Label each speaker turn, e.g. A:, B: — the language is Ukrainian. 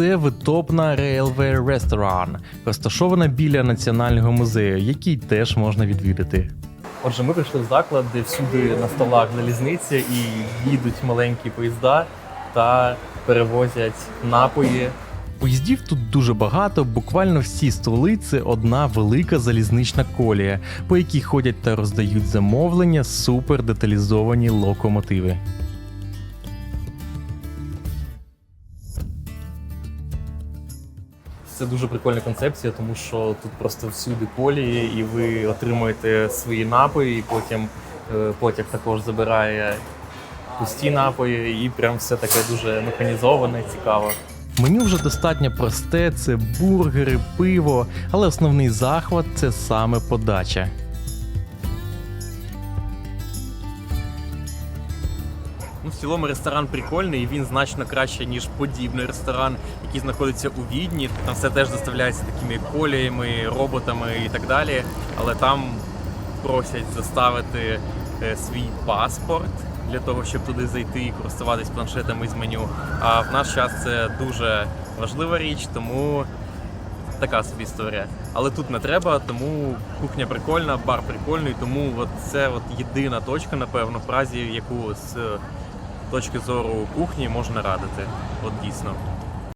A: це витопна Railway Restaurant, розташована біля національного музею, який теж можна відвідати. Отже, ми прийшли в заклад, де всюди на столах залізниця і їдуть маленькі поїзда та перевозять напої. Поїздів тут дуже багато, буквально всі столи це одна велика залізнична колія, по якій ходять та роздають замовлення супер деталізовані локомотиви. Це дуже прикольна концепція, тому що тут просто всюди колії, і ви отримуєте свої напої, і потім е, потяг також забирає пусті напої, і прям все таке дуже механізоване, цікаво. Меню вже достатньо просте: це бургери, пиво, але основний захват це саме подача. Ну, в цілому ресторан прикольний, і він значно краще, ніж подібний ресторан, який знаходиться у Відні. Там все теж доставляється такими коліями, роботами і так далі. Але там просять заставити е, свій паспорт для того, щоб туди зайти і користуватись планшетами з меню. А в наш час це дуже важлива річ, тому така собі історія. Але тут не треба, тому кухня прикольна, бар прикольний, тому от це от єдина точка, напевно, в Празі, яку з точки зору кухні можна радити. От дійсно.